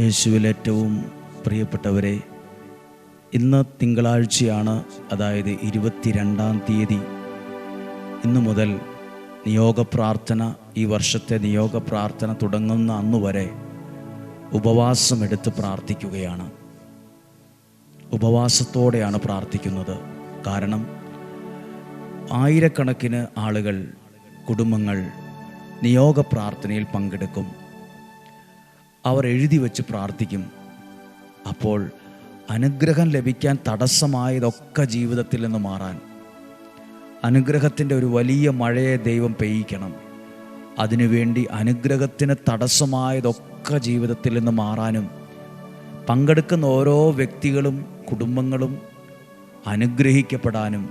യേശുവിൽ ഏറ്റവും പ്രിയപ്പെട്ടവരെ ഇന്ന് തിങ്കളാഴ്ചയാണ് അതായത് ഇരുപത്തിരണ്ടാം തീയതി. ഇന്നു മുതൽ നിയോഗ പ്രാർത്ഥന ഈ വർഷത്തെ നിയോഗ പ്രാർത്ഥന തുടങ്ങുന്ന അന്ന് വരെ ഉപവാസമെടുത്ത് പ്രാർത്ഥിക്കുകയാണ്. ഉപവാസത്തോടെയാണ് പ്രാർത്ഥിക്കുന്നത്. കാരണം ആയിരക്കണക്കിന് ആളുകൾ കുടുംബങ്ങൾ നിയോഗ പ്രാർത്ഥനയിൽ പങ്കെടുക്കും. അവർ എഴുതി വെച്ച് പ്രാർത്ഥിക്കും. അപ്പോൾ അനുഗ്രഹം ലഭിക്കാൻ തടസ്സമായതൊക്കെ ജീവിതത്തിൽ നിന്ന് മാറാൻ. അനുഗ്രഹത്തിന്റെ ഒരു വലിയ മഴയെ ദൈവം പെയ്യിക്കണം. അതിനുവേണ്ടി അനുഗ്രഹത്തിന് തടസ്സമായതൊക്കെ ജീവിതത്തിൽ നിന്ന് മാറാനും പങ്കെടുക്കുന്ന ഓരോ വ്യക്തികളും കുടുംബങ്ങളും അനുഗ്രഹിക്കപ്പെടാനും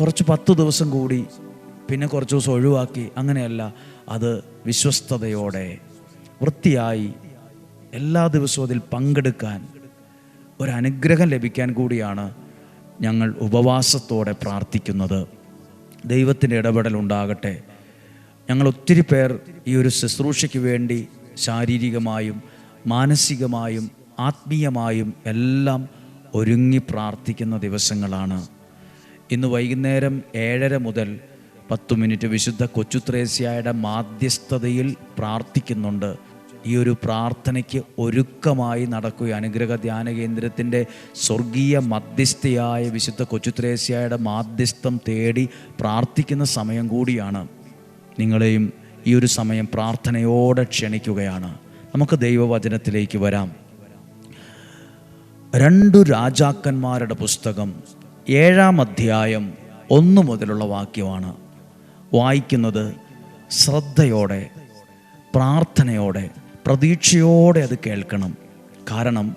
കുറച്ച് പത്ത് ദിവസം കൂടി പിന്നെ കുറച്ച് ദിവസം ഒഴിവാക്കി അങ്ങനെയല്ല അത് വിശ്വസ്തയോടെ വൃത്തിയായി എല്ലാ ദിവസവും അതിൽ പങ്കെടുക്കാൻ ഒരനുഗ്രഹം ലഭിക്കാൻ കൂടിയാണ് ഞങ്ങൾ ഉപവാസത്തോടെ പ്രാർത്ഥിക്കുന്നത്. ദൈവത്തിന്റെ ഇടപെടൽ ഉണ്ടാകട്ടെ. ഞങ്ങൾ ഒത്തിരി പേർ ഈ ഒരു ശുശ്രൂഷയ്ക്ക് വേണ്ടി ശാരീരികമായും മാനസികമായും ആത്മീയമായും എല്ലാം ഒരുങ്ങി പ്രാർത്ഥിക്കുന്ന ദിവസങ്ങളാണ്. ഇന്ന് വൈകുന്നേരം ഏഴര മുതൽ പത്ത് മിനിറ്റ് വിശുദ്ധ കൊച്ചുത്രേസ്യായുടെ മാധ്യസ്ഥതയിൽ പ്രാർത്ഥിക്കുന്നുണ്ട്. ഈ ഒരു പ്രാർത്ഥനയ്ക്ക് ഒരുക്കമായി നടക്കുക അനുഗ്രഹ ധ്യാന കേന്ദ്രത്തിന്റെ സ്വർഗീയ മധ്യസ്ഥയായ വിശുദ്ധ കൊച്ചുത്രേശ്യയുടെ മാധ്യസ്ഥം തേടി പ്രാർത്ഥിക്കുന്ന സമയം കൂടിയാണ്. നിങ്ങളെയും ഈ ഒരു സമയം പ്രാർത്ഥനയോടെ ക്ഷണിക്കുകയാണ്. നമുക്ക് ദൈവവചനത്തിലേക്ക് വരാം. രണ്ടു രാജാക്കന്മാരുടെ പുസ്തകം ഏഴാം അധ്യായം ഒന്നു മുതലുള്ള വാക്യമാണ്. വായിക്കുന്നത് ശ്രദ്ധയോടെ പ്രാർത്ഥനയോടെ. പ്രതീക്ഷയോടെ അത് കേൾക്കണം. കാരണം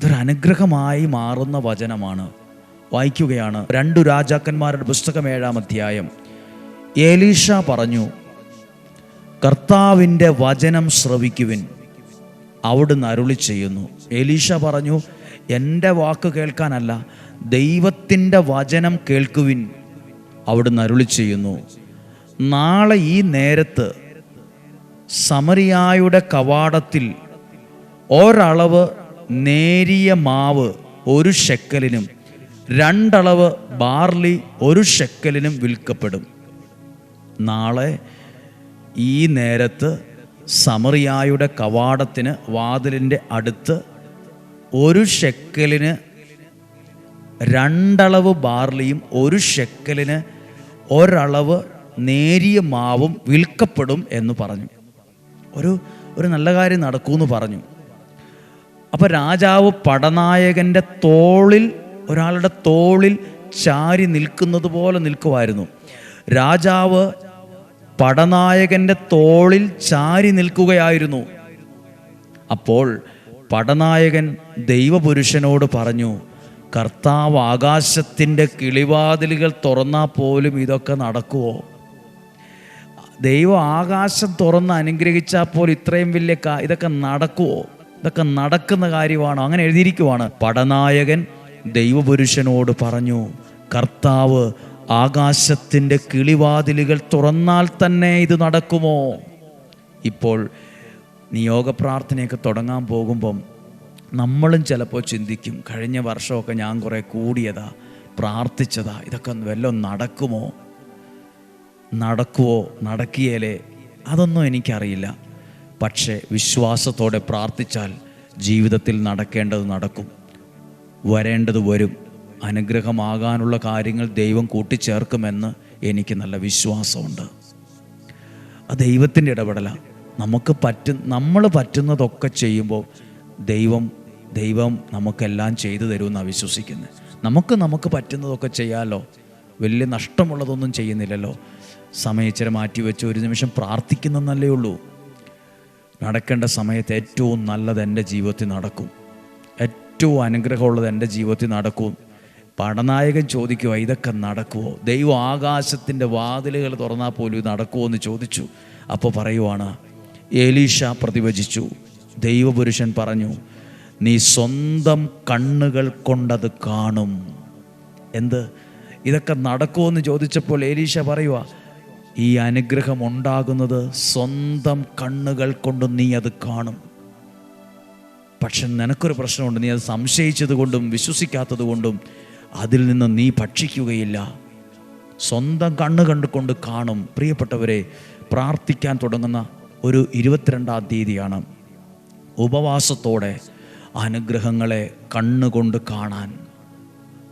ഇതൊരു അനുഗ്രഹമായി മാറുന്ന വചനമാണ്. വായിക്കുകയാണ്. രണ്ടു രാജാക്കന്മാരുടെ പുസ്തകം ഏഴാം അധ്യായം. ഏലീഷ പറഞ്ഞു കർത്താവിന്റെ വചനം ശ്രവിക്കുവിൻ. അവിടുന്ന് അരുളി ചെയ്യുന്നു. ഏലീഷ പറഞ്ഞു എന്റെ വാക്ക് കേൾക്കാനല്ല ദൈവത്തിന്റെ വചനം കേൾക്കുവിൻ. അവിടുന്ന് അരുളി ചെയ്യുന്നു. നാളെ ഈ നേരത്ത് സമരിയായുടെ കവാടത്തിൽ ഒരളവ് നേരിയ മാവ് ഒരു ഷെക്കലിനും രണ്ടളവ് ബാർലി ഒരു ഷെക്കലിനും വിൽക്കപ്പെടും. നാളെ ഈ നേരത്ത് സമറിയായുടെ കവാടത്തിന് വാതിലിന്റെ അടുത്ത് ഒരു ഷെക്കലിന് രണ്ടളവ് ബാർലിയും ഒരു ഷെക്കലിന് ഒരളവ് നേരിയ മാവും വിൽക്കപ്പെടും എന്ന് പറഞ്ഞു. ഒരു ഒരു നല്ല കാര്യം നടക്കൂന്ന് പറഞ്ഞു. അപ്പോൾ രാജാവ് പടനായകന്റെ തോളിൽ ഒരാളുടെ തോളിൽ ചാരി നിൽക്കുന്നത് പോലെ നിൽക്കുമായിരുന്നു രാജാവ് പടനായകന്റെ തോളിൽ ചാരി നിൽക്കുകയായിരുന്നു. അപ്പോൾ പടനായകൻ ദൈവപുരുഷനോട് പറഞ്ഞു കർത്താവ് ആകാശത്തിന്റെ കിളിവാതിലുകൾ തുറന്നാൽ പോലും ഇതൊക്കെ നടക്കുമോ ദൈവം ആകാശം തുറന്ന് അനുഗ്രഹിച്ചാൽ പോലും ഇത്രയും വലിയ ഇതൊക്കെ നടക്കുമോ ഇതൊക്കെ നടക്കുന്ന കാര്യമാണോ? അങ്ങനെ എഴുതിയിരിക്കുവാണ്. പടനായകൻ ദൈവപുരുഷനോട് പറഞ്ഞു കർത്താവ് ആകാശത്തിന്റെ കിളിവാതിലുകൾ തുറന്നാൽ തന്നെ ഇത് നടക്കുമോ? ഇപ്പോൾ നിയോഗ പ്രാർത്ഥനയൊക്കെ തുടങ്ങാൻ പോകുമ്പം നമ്മളും ചിലപ്പോൾ ചിന്തിക്കും കഴിഞ്ഞ വർഷമൊക്കെ ഞാൻ കുറേ കൂടിയതാ പ്രാർത്ഥിച്ചതാ ഇതൊക്കെ വല്ലതും നടക്കുമോ? നടക്കുവോ നടക്കിയേലേ അതൊന്നും എനിക്കറിയില്ല. പക്ഷേ വിശ്വാസത്തോടെ പ്രാർത്ഥിച്ചാൽ ജീവിതത്തിൽ നടക്കേണ്ടത് നടക്കും. വരേണ്ടത് വരും. അനുഗ്രഹമാകാനുള്ള കാര്യങ്ങൾ ദൈവം കൂട്ടിച്ചേർക്കുമെന്ന് എനിക്ക് നല്ല വിശ്വാസമുണ്ട്. ആ ദൈവത്തിന്റെ ഇടപെടല. നമുക്ക് പറ്റും നമ്മൾ പറ്റുന്നതൊക്കെ ചെയ്യുമ്പോൾ ദൈവം ദൈവം നമുക്കെല്ലാം ചെയ്തു തരുമെന്നാണ് വിശ്വസിക്കുന്നത് നമുക്ക് നമുക്ക് പറ്റുന്നതൊക്കെ ചെയ്യാമല്ലോ വലിയ നഷ്ടമുള്ളതൊന്നും ചെയ്യുന്നില്ലല്ലോ. സമയം ഇച്ചിരി മാറ്റി വെച്ച് ഒരു നിമിഷം പ്രാർത്ഥിക്കുന്നെന്നല്ലേ ഉള്ളൂ. നടക്കേണ്ട സമയത്ത് ഏറ്റവും നല്ലത് എന്റെ ജീവിതത്തിൽ നടക്കും. ഏറ്റവും അനുഗ്രഹമുള്ളത് എന്റെ ജീവിതത്തിൽ നടക്കും. പടനായകൻ ചോദിക്കുക ഇതൊക്കെ നടക്കുമോ ദൈവം ആകാശത്തിന്റെ വാതിലുകൾ തുറന്നാൽ പോലും നടക്കുമോ എന്ന് ചോദിച്ചു. അപ്പോൾ പറയുവാണ് ഏലീഷ പ്രതിവചിച്ചു. ദൈവപുരുഷൻ പറഞ്ഞു നീ സ്വന്തം കണ്ണുകൾ കൊണ്ടത് കാണും. എന്ത്? ഇതൊക്കെ നടക്കുമോ എന്ന് ചോദിച്ചപ്പോൾ ഏലീഷ പറയുക ഈ അനുഗ്രഹം ഉണ്ടാകുന്നത് സ്വന്തം കണ്ണുകൾ കൊണ്ട് നീ അത് കാണും. പക്ഷെ നിനക്കൊരു പ്രശ്നമുണ്ട്. നീ അത് സംശയിച്ചത് കൊണ്ടും വിശ്വസിക്കാത്തത് കൊണ്ടും അതിൽ നിന്ന് നീ ഭക്ഷിക്കുകയില്ല. സ്വന്തം കണ്ണ് കണ്ടുകൊണ്ട് കാണും. പ്രിയപ്പെട്ടവരെ പ്രാർത്ഥിക്കാൻ തുടങ്ങുന്ന ഒരു ഇരുപത്തിരണ്ടാം തീയതിയാണ് ഉപവാസത്തോടെ അനുഗ്രഹങ്ങളെ കണ്ണുകൊണ്ട് കാണാൻ.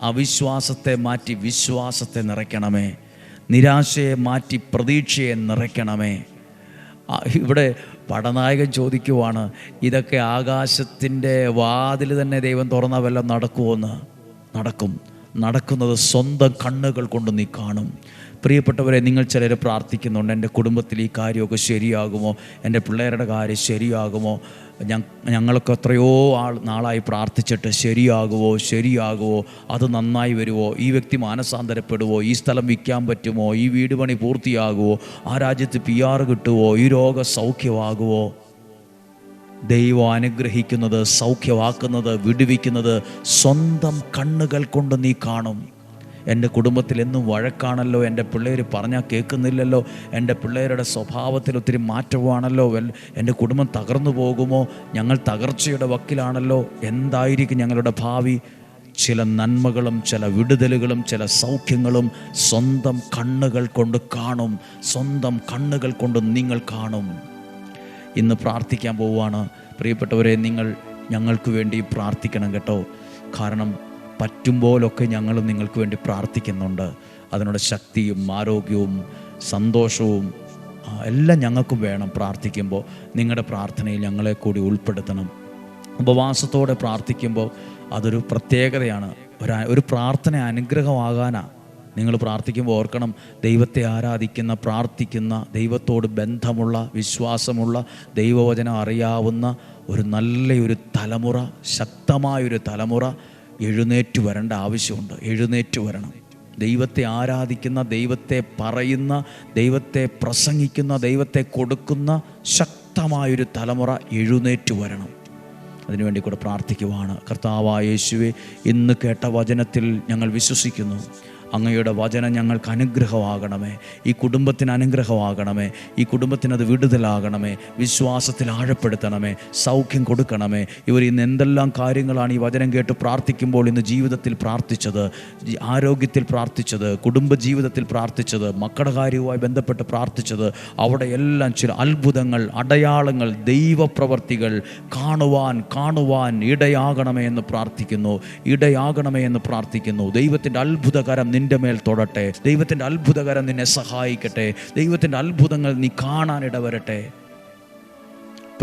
അവിശ്വാസത്തെ മാറ്റി വിശ്വാസത്തെ നിറയ്ക്കണമേ. നിരാശയെ മാറ്റി പ്രതീക്ഷയെ നിറയ്ക്കണമേ. ഇവിടെ പടനായകൻ ചോദിക്കുവാണ് ഇതൊക്കെ ആകാശത്തിന്റെ വാതിൽ തന്നെ ദൈവം തുറന്ന വല്ലതും നടക്കുമോ എന്ന് നടക്കും. നടക്കുന്നത് സ്വന്തം കണ്ണുകൾ കൊണ്ട് നീ കാണും. പ്രിയപ്പെട്ടവരെ നിങ്ങൾ ചിലർ പ്രാർത്ഥിക്കുന്നുണ്ട് എന്റെ കുടുംബത്തിൽ ഈ കാര്യമൊക്കെ ശരിയാകുമോ? എന്റെ പിള്ളേരുടെ കാര്യം ശരിയാകുമോ? ഞങ്ങൾക്ക് എത്രയോ ആൾ നാളായി പ്രാർത്ഥിച്ചിട്ട് ശരിയാകുമോ ശരിയാകുമോ അത് നന്നായി വരുമോ ഈ വ്യക്തി മാനസാന്തരപ്പെടുമോ ഈ സ്ഥലം വിൽക്കാൻ പറ്റുമോ? ഈ വീട് പണി പൂർത്തിയാകുമോ ആ രാജ്യത്ത് പി ആർ കിട്ടുമോ ഈ രോഗ സൗഖ്യമാകുമോ ദൈവം അനുഗ്രഹിക്കുന്നത് സൗഖ്യമാക്കുന്നത് വിടുവിക്കുന്നത് സ്വന്തം കണ്ണുകൾ കൊണ്ട് നീ കാണും. എന്റെ കുടുംബത്തിൽ എന്നും വഴക്കാണല്ലോ എന്റെ പിള്ളേർ പറഞ്ഞാൽ കേൾക്കുന്നില്ലല്ലോ എന്റെ പിള്ളേരുടെ സ്വഭാവത്തിൽ ഒത്തിരി മാറ്റമാണല്ലോ എന്റെ കുടുംബം തകർന്നു പോകുമോ ഞങ്ങൾ തകർച്ചയുടെ വക്കിലാണല്ലോ എന്തായിരിക്കും ഞങ്ങളുടെ ഭാവി? ചില നന്മകളും ചില വിടുതലുകളും ചില സൗഖ്യങ്ങളും സ്വന്തം കണ്ണുകൾ കൊണ്ട് കാണും സ്വന്തം കണ്ണുകൾ കൊണ്ട് നിങ്ങൾ കാണും. ഇന്ന് പ്രാർത്ഥിക്കാൻ പോവുകയാണ്. പ്രിയപ്പെട്ടവരെ നിങ്ങൾ ഞങ്ങൾക്ക് വേണ്ടി പ്രാർത്ഥിക്കണം കേട്ടോ. കാരണം പറ്റുമ്പോലൊക്കെ ഞങ്ങളും നിങ്ങൾക്ക് വേണ്ടി പ്രാർത്ഥിക്കുന്നുണ്ട്. അതിനുള്ള ശക്തിയും ആരോഗ്യവും സന്തോഷവും എല്ലാം ഞങ്ങൾക്കും വേണം പ്രാർത്ഥിക്കുമ്പോൾ. നിങ്ങളുടെ പ്രാർത്ഥനയിൽ ഞങ്ങളെ കൂടി ഉൾപ്പെടുത്തണം. ഉപവാസത്തോടെ പ്രാർത്ഥിക്കുമ്പോൾ അതൊരു പ്രത്യേകതയാണ്. ഒരു പ്രാർത്ഥന അനുഗ്രഹമാകാനാണ് നിങ്ങൾ പ്രാർത്ഥിക്കുമ്പോൾ ഓർക്കണം ദൈവത്തെ ആരാധിക്കുന്ന പ്രാർത്ഥിക്കുന്ന ദൈവത്തോട് ബന്ധമുള്ള വിശ്വാസമുള്ള ദൈവവചനം അറിയാവുന്ന ഒരു നല്ലൊരു തലമുറ ശക്തമായൊരു തലമുറ എഴുന്നേറ്റ് വരേണ്ട ആവശ്യമുണ്ട്. എഴുന്നേറ്റ് വരണം. ദൈവത്തെ ആരാധിക്കുന്ന ദൈവത്തെ പറയുന്ന ദൈവത്തെ പ്രസംഗിക്കുന്ന ദൈവത്തെ കൊടുക്കുന്ന ശക്തമായൊരു തലമുറ എഴുന്നേറ്റ് വരണം. അതിനുവേണ്ടി കൂടെ പ്രാർത്ഥിക്കുവാണ്. കർത്താവായ യേശുവെ ഇന്ന് കേട്ട വചനത്തിൽ ഞങ്ങൾ വിശ്വസിക്കുന്നു. അങ്ങയുടെ വചനം ഞങ്ങൾക്ക് അനുഗ്രഹമാകണമേ. ഈ കുടുംബത്തിന് അനുഗ്രഹമാകണമേ. ഈ കുടുംബത്തിന് അത് വിടുതലാകണമേ. വിശ്വാസത്തിൽ ആഴപ്പെടുത്തണമേ. സൗഖ്യം കൊടുക്കണമേ. ഇവർ ഇന്ന് എന്തെല്ലാം കാര്യങ്ങളാണ് ഈ വചനം കേട്ട് പ്രാർത്ഥിക്കുമ്പോൾ ഇന്ന് ജീവിതത്തിൽ പ്രാർത്ഥിച്ചത്? ആരോഗ്യത്തിൽ പ്രാർത്ഥിച്ചത്? കുടുംബ ജീവിതത്തിൽ പ്രാർത്ഥിച്ചത്? മക്കളുടെ കാര്യവുമായി ബന്ധപ്പെട്ട് പ്രാർത്ഥിച്ചത്? അവിടെ എല്ലാം ചില അത്ഭുതങ്ങൾ അടയാളങ്ങൾ ദൈവപ്രവർത്തികൾ കാണുവാൻ കാണുവാൻ ഇടയാകണമേ എന്ന് പ്രാർത്ഥിക്കുന്നു. ഇടയാകണമേ എന്ന് പ്രാർത്ഥിക്കുന്നു. ദൈവത്തിന്റെ അത്ഭുതകരം നിന്റെ മേൽ തൊടട്ടെ. ദൈവത്തിന്റെ അത്ഭുതകരം നിന്നെ സഹായിക്കട്ടെ. ദൈവത്തിന്റെ അത്ഭുതങ്ങൾ നീ കാണാനിട വരട്ടെ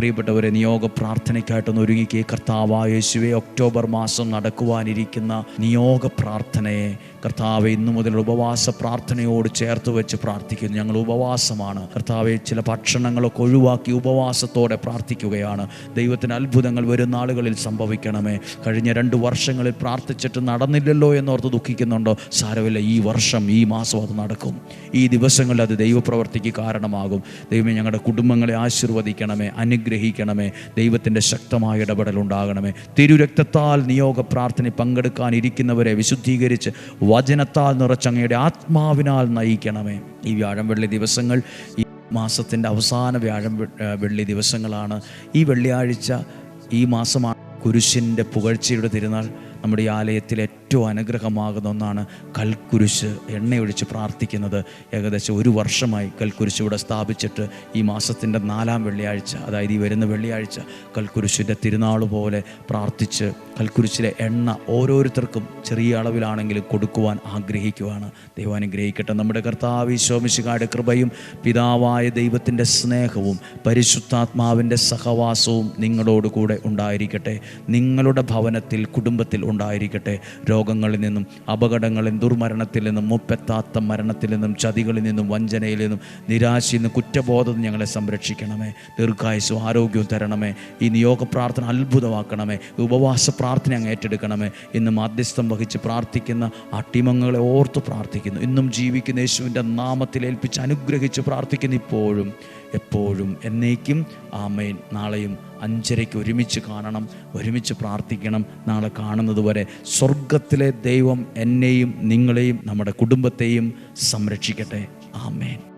പ്രിയപ്പെട്ടവരെ നിയോഗ പ്രാർത്ഥനയ്ക്കായിട്ടൊന്ന് ഒരുങ്ങിക്കേ. കർത്താവായ യേശുവെ ഒക്ടോബർ മാസം നടക്കുവാനിരിക്കുന്ന നിയോഗ പ്രാർത്ഥനയെ കർത്താവ് ഇന്നു മുതൽ ഉപവാസ പ്രാർത്ഥനയോട് ചേർത്ത് വെച്ച് പ്രാർത്ഥിക്കുന്നു. ഞങ്ങൾ ഉപവാസമാണ്. കർത്താവെ ചില ഭക്ഷണങ്ങളൊക്കെ ഒഴിവാക്കി ഉപവാസത്തോടെ പ്രാർത്ഥിക്കുകയാണ്. ദൈവത്തിന് അത്ഭുതങ്ങൾ വരും നാളുകളിൽ സംഭവിക്കണമേ. കഴിഞ്ഞ രണ്ട് വർഷങ്ങളിൽ പ്രാർത്ഥിച്ചിട്ട് നടന്നില്ലല്ലോ എന്നോർത്ത് ദുഃഖിക്കുന്നുണ്ടോ? സാരമില്ല ഈ വർഷം ഈ മാസം അത് നടക്കും. ഈ ദിവസങ്ങളിൽ അത് ദൈവപ്രവർത്തിക്ക് കാരണമാകും. ദൈവമേ ഞങ്ങളുടെ കുടുംബങ്ങളെ ആശീർവദിക്കണമേ. അനുഗ്രഹിക്കണമേ. ദൈവത്തിന്റെ ശക്തമായ ഇടപെടൽ ഉണ്ടാകണമേ. തിരുരക്തത്താൽ നിയോഗ പ്രാർത്ഥന പങ്കെടുക്കാനിരിക്കുന്നവരെ വിശുദ്ധീകരിച്ച് വചനത്താൽ നിറച്ചങ്ങയുടെ ആത്മാവിനാൽ നയിക്കണമേ. ഈ വ്യാഴം വെള്ളി ദിവസങ്ങൾ ഈ മാസത്തിന്റെ അവസാന വ്യാഴം വെള്ളി ദിവസങ്ങളാണ്. ഈ വെള്ളിയാഴ്ച ഈ മാസമാണ് കുരിശിന്റെ പുകഴ്ചയുടെ തിരുനാൾ. നമ്മുടെ ഈ ആലയത്തിൽ ഏറ്റവും അനുഗ്രഹമാകുന്ന ഒന്നാണ് കൽക്കുരിശ് എണ്ണയൊഴിച്ച് പ്രാർത്ഥിക്കുന്നത്. ഏകദേശം ഒരു വർഷമായി കൽക്കുരിശ് ഇവിടെ സ്ഥാപിച്ചിട്ട് ഈ മാസത്തിന്റെ നാലാം വെള്ളിയാഴ്ച അതായത് ഈ വരുന്ന വെള്ളിയാഴ്ച കൽക്കുരിശിന്റെ തിരുനാൾ പോലെ പ്രാർത്ഥിച്ച് കൽക്കുരിശിലെ എണ്ണ ഓരോരുത്തർക്കും ചെറിയ അളവിലാണെങ്കിലും കൊടുക്കുവാൻ ആഗ്രഹിക്കുവാണ്. ദൈവാനുഗ്രഹിക്കട്ടെ നമ്മുടെ കർത്താവ് ശോമിശികായുടെ കൃപയും പിതാവായ ദൈവത്തിന്റെ സ്നേഹവും പരിശുദ്ധാത്മാവിന്റെ സഹവാസവും നിങ്ങളോട് കൂടെ ഉണ്ടായിരിക്കട്ടെ. നിങ്ങളുടെ ഭവനത്തിൽ കുടുംബത്തിൽ ഉണ്ടായിരിക്കട്ടെ. രോഗങ്ങളിൽ നിന്നും അപകടങ്ങളിൽ നിന്നും ദുർമരണത്തിൽ നിന്നും മുപ്പെത്താത്ത മരണത്തിൽ നിന്നും ചതികളിൽ നിന്നും വഞ്ചനയിൽ നിന്നും നിരാശയിൽ നിന്നും കുറ്റബോധം ഞങ്ങളെ സംരക്ഷിക്കണമേ. ദീർഘായുസും ആരോഗ്യവും തരണമേ. ഈ നിയോഗ പ്രാർത്ഥന അത്ഭുതമാക്കണമേ. ഉപവാസ പ്രാർത്ഥന അങ്ങ് ഏറ്റെടുക്കണമേ. ഇന്ന് മാധ്യസ്ഥം വഹിച്ച് പ്രാർത്ഥിക്കുന്ന ആ ടീമംഗങ്ങളെ ഓർത്ത് പ്രാർത്ഥിക്കുന്നു. ഇന്നും ജീവിക്കുന്ന യേശുവിന്റെ നാമത്തിൽ ഏൽപ്പിച്ച് അനുഗ്രഹിച്ച് പ്രാർത്ഥിക്കുന്നു ഇപ്പോഴും. എപ്പോഴും എന്നേക്കും ആമേൻ. നാളെയും അഞ്ചരയ്ക്ക് ഒരുമിച്ച് കാണണം ഒരുമിച്ച് പ്രാർത്ഥിക്കണം. നാളെ കാണുന്നത് വരെ സ്വർഗത്തിലെ ദൈവം എന്നെയും നിങ്ങളെയും നമ്മുടെ കുടുംബത്തെയും സംരക്ഷിക്കട്ടെ. ആമേൻ.